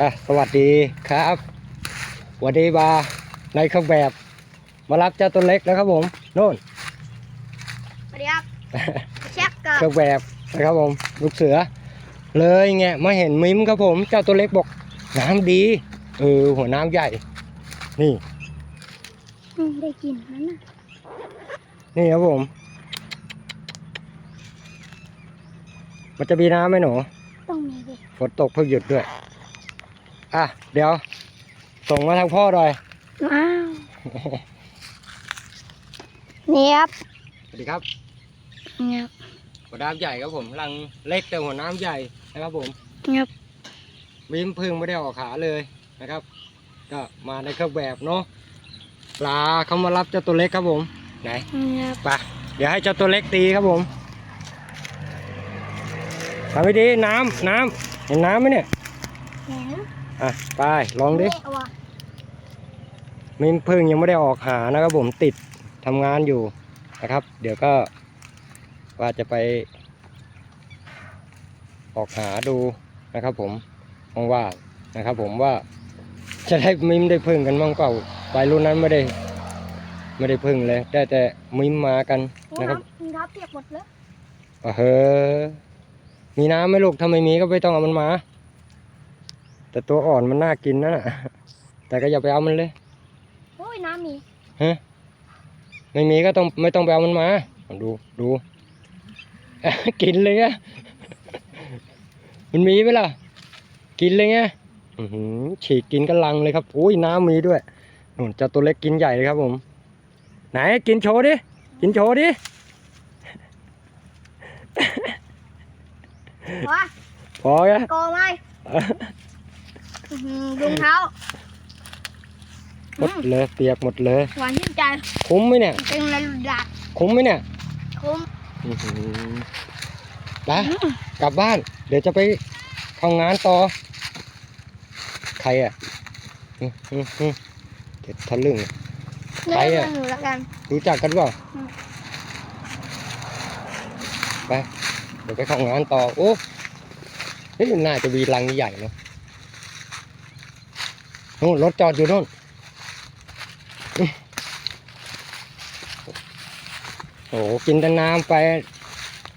อะสวัสดีครับสวัสดีบาในเครื่องแบบ มารับเจ้าตัวเล็กนะครับผมโน่นสวัสดีครับเช็คกับเครื่องแบบนะครับผมลูกเสือ เลยไงมาเห็นมิมครับผม เจ้าตัวเล็กบอกน้ำดีเออหัวน้ำใหญ่ นี่อืมได้กินนั้นน่ะนี่ครับผม มันจะมีน้ำไหมหนูต้องมีดิฝนตกเพิ่งหยุดด้วย อะ เดี๋ยว ส่งมาทางพ่อหน่อย ว้าวนี่ครับสวัสดีครับนี่ครับหัวน้ำใหญ่ครับผมกำลังเล็กแต่หัวน้ำใหญ่นะครับผมนี่ครับวิมพึ่งไม่ได้ออกขาเลยนะครับ ก็มาในเครื่องแบบเนาะปลาเขามารับเจ้าตัวเล็กครับผม ไหนนี่ครับไปเดี๋ยวให้เจ้าตัวเล็กตีครับผมทำไปดีน้ำน้ำเห็นน้ำไหมเนี่ยแข็ง อะไปลองดิเละว่ะมิมพึ่งยังไม่ได้ออกหานะครับผมติดทำงานอยู่นะครับ เดี๋ยวก็ว่าจะไป ออกหาดูนะครับ ผมว่างๆนะครับ ผมว่าจะได้มิมได้พึ่งกันบ้างเปล่าไปรุ่นนั้นไม่ได้ ไม่ได้พึ่งเลย ได้แต่มิมมากันนี่นะคครัรับบนี่ครับเปียกหมดเลยอะเฮ้อมีน้ำไหมลูกถ้าไม่มีก็ไม่ต้องเอามันมา แต่ตัวอ่อนมันน่ากินนะน่ะแต่ก็อย่าไปเอามันเลยโอ้ยน้ำมีฮะไม่มีก็ต้องไม่ต้องไปเอามันมาดูดูกินเลยไงมันมีไหมล่ะ กินเลยไงอื้อหือฉีกกินกันลังเลยครับอุ้ยน้ำมีด้วยนู่นเจ้าตัวเล็กกินใหญ่เลยครับผม ไหนกินโชว์ดิ กินโชว์ดิว้าพอไงกอไหม อื้อหือรองเท้าหมดเลยเปียกหมดเลย หวานชื่นใจคุ้มไหมเนี่ย เป็นอะไรหลุดดาดคุ้มไหมเนี่ยคุ้มอื้อหือไปกลับบ้าน เดี๋ยวจะไปทำงานต่อ ใครอะอื้อหือหือเด็ดทะลึ่งเล่ใครนอะกับหนูละกันรู้จักกันเปล่าอืมไป เดี๋ยวไปทำงานต่อ โอ้นี่น่าจะมีรังใหญ่ๆเนาะ นู่นรถจอดอยู่นู่นอื้อโอ้โหกินแต่น้ำไป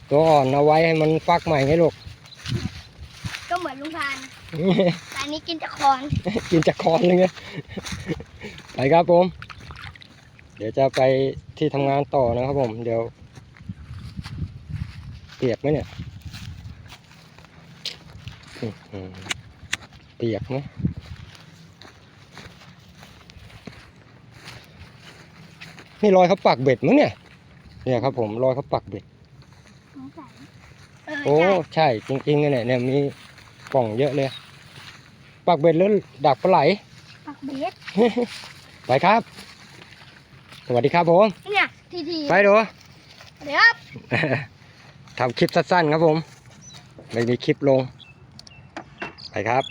ตัวอ่อนเอาไว้ให้มันฟักใหม่ให้ลูก ก็เหมือนลุงพานแต่อันนี้กินจากคอน กินจากคอนเลยไงไปครับผม เดี๋ยวจะไปที่ทำงานต่อนะครับผม เดี๋ยวเปียกไหมเนี่ยอื้อหือเปียกไหม นี่รอยเขาปักเบ็ดมั้งเนี่ย เนี่ยครับ ผมรอยเขาปักเบ็ดสงสัยเออโอ้ใช่ใช่จริงๆเนี่ยเนี่ยมีปล่องเยอะเลย ปักเบ็ดแล้วดักปลาไหล ปักเบสไปครับ สวัสดีครับผมเนี่ยทีทีไปดูเดี๋ยวครับทำคลิปสั้นๆครับผม ไม่มีคลิปลง ไปครับ